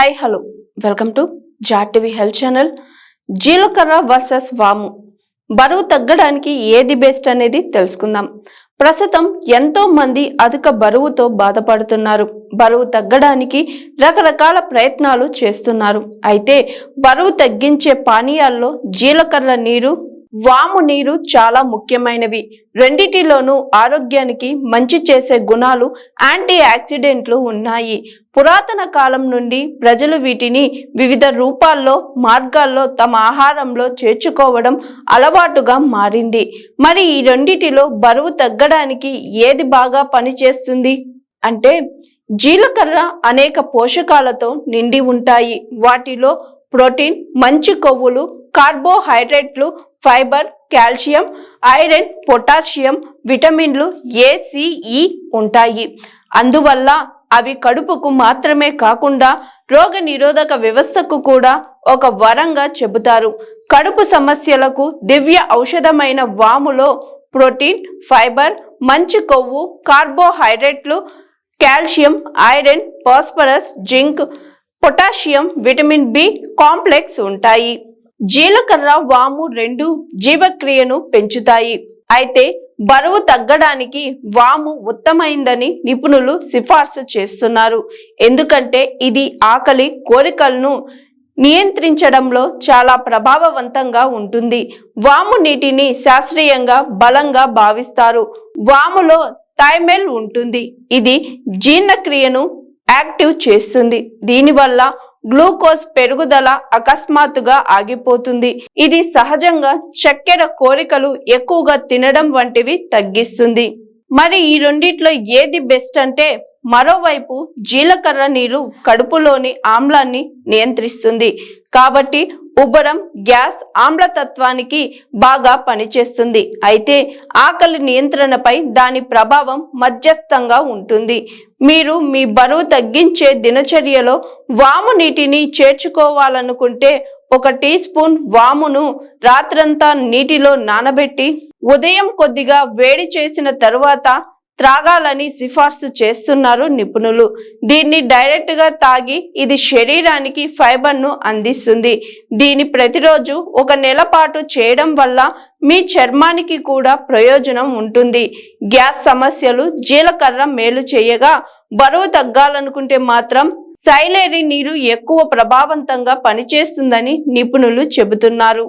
Hi hello welcome to జాటివి health channel జీలకర్ర versus వాము. బరువు తగ్గడానికి ఏది బెస్ట్ అనేది తెలుసుకుందాం. ప్రస్తుతం ఎంతో మంది అధిక బరువుతో బాధపడుతున్నారు. బరువు తగ్గడానికి రకరకాల ప్రయత్నాలు చేస్తున్నారు. అయితే బరువు తగ్గించే పానీయాల్లో జీలకర్ర నీరు వాము నీరు చాలా ముఖ్యమైనవి. రెండిటిలోనూ ఆరోగ్యానికి మంచి చేసే గుణాలు యాంటీ యాక్సిడెంట్లు ఉన్నాయి. పురాతన కాలం నుండి ప్రజలు వీటిని వివిధ రూపాల్లో మార్గాల్లో తమ ఆహారంలో చేర్చుకోవడం అలవాటుగా మారింది. మరి ఈ రెండిటిలో బరువు తగ్గడానికి ఏది బాగా పనిచేస్తుంది? అంటే జీలకర్ర అనేక పోషకాలతో నిండి ఉంటాయి. వాటిలో ప్రోటీన్ మంచి కొవ్వులు కార్బోహైడ్రేట్లు ఫైబర్ కాల్షియం ఐరన్ పొటాషియం విటమిన్లు ఏ ఉంటాయి. అందువల్ల అవి కడుపుకు మాత్రమే కాకుండా రోగ నిరోధక వ్యవస్థకు కూడా ఒక వరంగా చెబుతారు. కడుపు సమస్యలకు దివ్య ఔషధమైన వాములో ప్రోటీన్ ఫైబర్ మంచి కొవ్వు కార్బోహైడ్రేట్లు calcium iron phosphorus zinc potassium vitamin B complex ఉంటాయి. జీలకర్ర వాము రెండు జీవక్రియను పెంచుతాయి. అయితే బరువు తగ్గడానికి వాము ఉత్తమైందని నిపుణులు సిఫార్సు చేస్తున్నారు. ఎందుకంటే ఇది ఆకలి కోరికలను నియంత్రించడంలో చాలా ప్రభావవంతంగా ఉంటుంది. వాము నీటిని శాస్త్రీయంగా బలంగా భావిస్తారు. వాములో థైమెల్ ఉంటుంది. ఇది జీర్ణక్రియను యాక్టివ్ చేస్తుంది. దీనివల్ల గ్లూకోజ్ పెరుగుదల అకస్మాత్తుగా ఆగిపోతుంది. ఇది సహజంగా చక్కెర కోరికలు ఎక్కువగా తినడం వంటివి తగ్గిస్తుంది. మరి ఈ రెండిట్లో ఏది బెస్ట్ అంటే మరోవైపు జీలకర్ర నీరు కడుపులోని ఆమ్లాన్ని నియంత్రిస్తుంది. కాబట్టి ఉబ్బరం గ్యాస్ ఆమ్లతత్వానికి బాగా పనిచేస్తుంది. అయితే ఆకలి నియంత్రణపై దాని ప్రభావం మధ్యస్థంగా ఉంటుంది. మీరు మీ బరువు తగ్గించే దినచర్యలో వాము నీటిని చేర్చుకోవాలనుకుంటే ఒక టీ స్పూన్ వామును రాత్రంతా నీటిలో నానబెట్టి ఉదయం కొద్దిగా వేడి చేసిన తరువాత త్రాగాలని సిఫార్సు చేస్తున్నారు నిపుణులు. దీన్ని డైరెక్ట్గా తాగి ఇది శరీరానికి ఫైబర్ను అందిస్తుంది. దీని ప్రతిరోజు ఒక నెల పాటు చేయడం వల్ల మీ చర్మానికి కూడా ప్రయోజనం ఉంటుంది. గ్యాస్ సమస్యలు జీలకర్ర మేలు చేయగా బరువు తగ్గాలనుకుంటే మాత్రం సైలేరి నీరు ఎక్కువ ప్రభావవంతంగా పనిచేస్తుందని నిపుణులు చెబుతున్నారు.